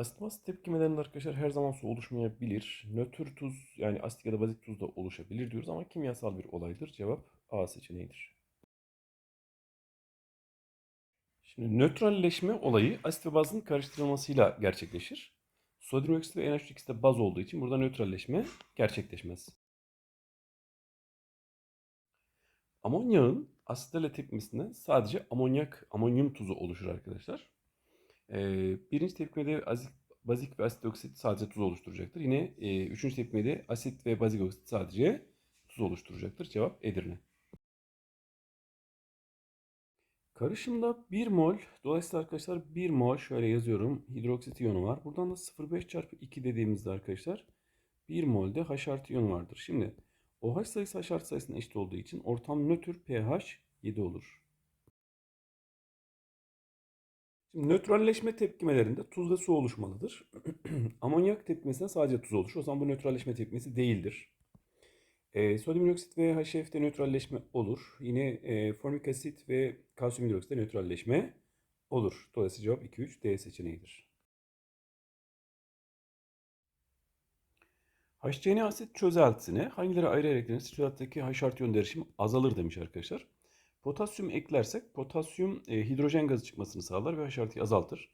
Asit baz tepkimelerinde arkadaşlar her zaman su oluşmayabilir. Nötr tuz yani asitik ya da bazik tuz da oluşabilir diyoruz ama kimyasal bir olaydır. Cevap A seçeneğidir. Şimdi nötralleşme olayı asit ve bazın karıştırılmasıyla gerçekleşir. Sodyum oksit ve NH2 ikisi de baz olduğu için burada nötralleşme gerçekleşmez. Amonyağın asitlerle tepkimesinde sadece amonyak, amonyum tuzu oluşur arkadaşlar. Birinci tepkimede azik, bazik ve asit oksit sadece tuz oluşturacaktır. Yine e, üçüncü tepkimede asit ve bazik oksit sadece tuz oluşturacaktır. Cevap Edirne. Karışımda 1 mol, dolayısıyla arkadaşlar 1 mol şöyle yazıyorum. Hidroksit iyonu var. Buradan da 0,5 çarpı 2 dediğimizde arkadaşlar 1 molde H artı iyonu vardır. Şimdi OH sayısı H artı sayısına eşit olduğu için ortam nötr pH 7 olur. Şimdi nötralleşme tepkimelerinde tuz ve su oluşmalıdır. Amonyak tepkimesinde sadece tuz oluşur. O zaman bu nötralleşme tepkimesi değildir. E, sodyum hidroksit ve HF'de nötralleşme olur. Yine e, formik asit ve kalsiyum hidroksitte nötralleşme olur. Dolayısıyla cevap 2, 3 D seçeneğidir. HCN asit çözeltisine hangileri ayrı eklenirse çözeltideki H artı yön derişimi azalır demiş arkadaşlar. Potasyum eklersek potasyum e, hidrojen gazı çıkmasını sağlar ve H artıyı azaltır.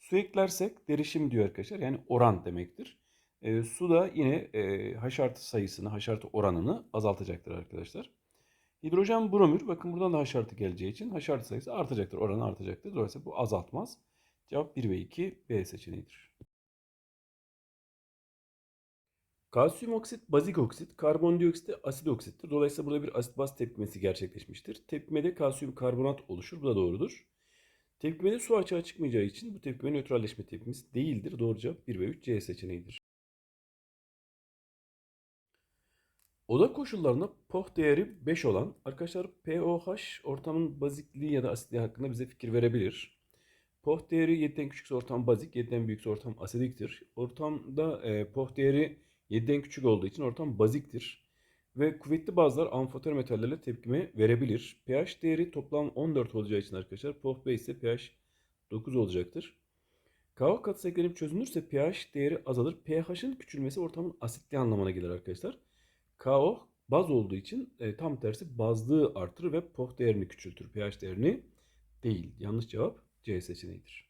Su eklersek derişim diyor arkadaşlar yani oran demektir. E, su da yine e, H artı sayısını, H artı oranını azaltacaktır arkadaşlar. Hidrojen bromür bakın buradan da H artı geleceği için H artı sayısı artacaktır, oranı artacaktır. Dolayısıyla bu azaltmaz. Cevap 1 ve 2 B seçeneğidir. Kalsiyum oksit, bazik oksit, karbondioksit de asit oksittir. Dolayısıyla burada bir asit baz tepkimesi gerçekleşmiştir. Tepkimede kalsiyum karbonat oluşur. Bu da doğrudur. Tepkimede su açığa çıkmayacağı için bu tepkime nötralleşme tepkimesi değildir. Doğru cevap 1 ve 3 C seçeneğidir. Oda koşullarında POH değeri 5 olan arkadaşlar POH ortamın bazikliği ya da asitliği hakkında bize fikir verebilir. POH değeri 7'den küçükse ortam bazik, 7'den büyükse ortam asidiktir. Ortamda e, POH değeri 7'den küçük olduğu için ortam baziktir. Ve kuvvetli bazlar amfoter metallerle tepkime verebilir. pH değeri toplam 14 olacağı için arkadaşlar 5 ise pH 9 olacaktır. KO katısı eklenip çözünürse pH değeri azalır. pH'ın küçülmesi ortamın asitli anlamına gelir arkadaşlar. KO baz olduğu için e, tam tersi bazlığı artırır ve POH değerini küçültür. pH değerini değil. Yanlış cevap C seçeneğidir.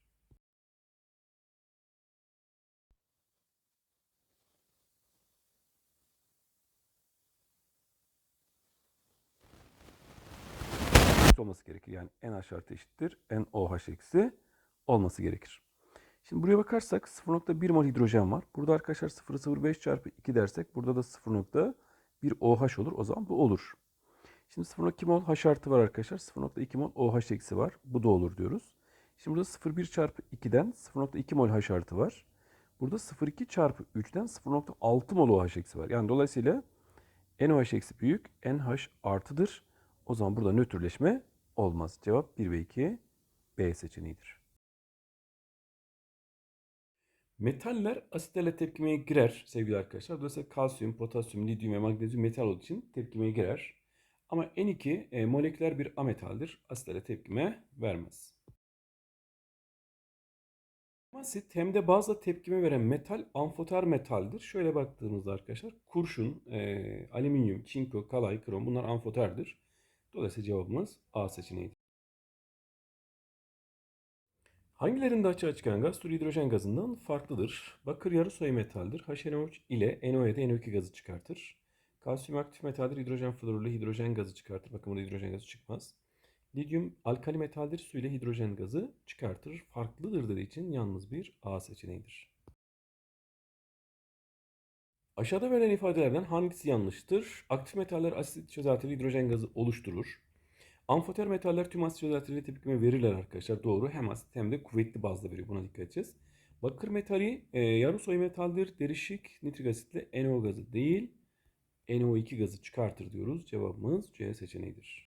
Olması gerekir. Yani NH artı eşittir NOH eksi olması gerekir. Şimdi buraya bakarsak 0.1 mol hidrojen var. Burada arkadaşlar 0.05 çarpı 2 dersek burada da 0.1 OH olur. O zaman bu olur. Şimdi 0.2 mol H artı var arkadaşlar. 0.2 mol OH eksi var. Bu da olur diyoruz. Şimdi burada 0.1 çarpı 2'den 0.2 mol H artı var. Burada 0.2 çarpı 3'ten 0.6 mol OH eksi var. Yani dolayısıyla NOH eksi büyük NH artıdır. O zaman burada nötrleşme olmaz. Cevap 1 ve 2 B seçeneğidir. Metaller asitlerle tepkimeye girer sevgili arkadaşlar. Dolayısıyla kalsiyum, potasyum, lityum ve magnezyum metal olduğu için tepkimeye girer. Ama N2 e, moleküler bir ametaldir. Asitlerle tepkime vermez. Asit hem de bazla tepkime veren metal amfoter metaldir. Şöyle baktığımızda arkadaşlar kurşun, e, alüminyum, çinko, kalay, krom bunlar amfoterdir. Dolayısıyla cevabımız A seçeneğidir. Hangilerinde açığa çıkan gaz tür hidrojen gazından farklıdır? Bakır yarı soy metaldir. HNO3 ile NO7 NO2 gazı çıkartır. Kalsiyum aktif metaldir. Hidrojen florürle hidrojen gazı çıkartır. Bakın burada hidrojen gazı çıkmaz. Lityum alkali metaldir. Su ile hidrojen gazı çıkartır. Farklıdır dediği için yalnız bir A seçeneğidir. Aşağıda verilen ifadelerden hangisi yanlıştır? Aktif metaller asit çözeltili hidrojen gazı oluşturur. Amfoter metaller tüm asit çözeltileri tepkime verirler arkadaşlar. Doğru. Hem asit hem de kuvvetli bazda veriyor. Buna dikkat edeceğiz. Bakır metali e, yarı soy metaldir. Derişik nitrik asitle NO gazı değil. NO2 gazı çıkartır diyoruz. Cevabımız C seçeneğidir.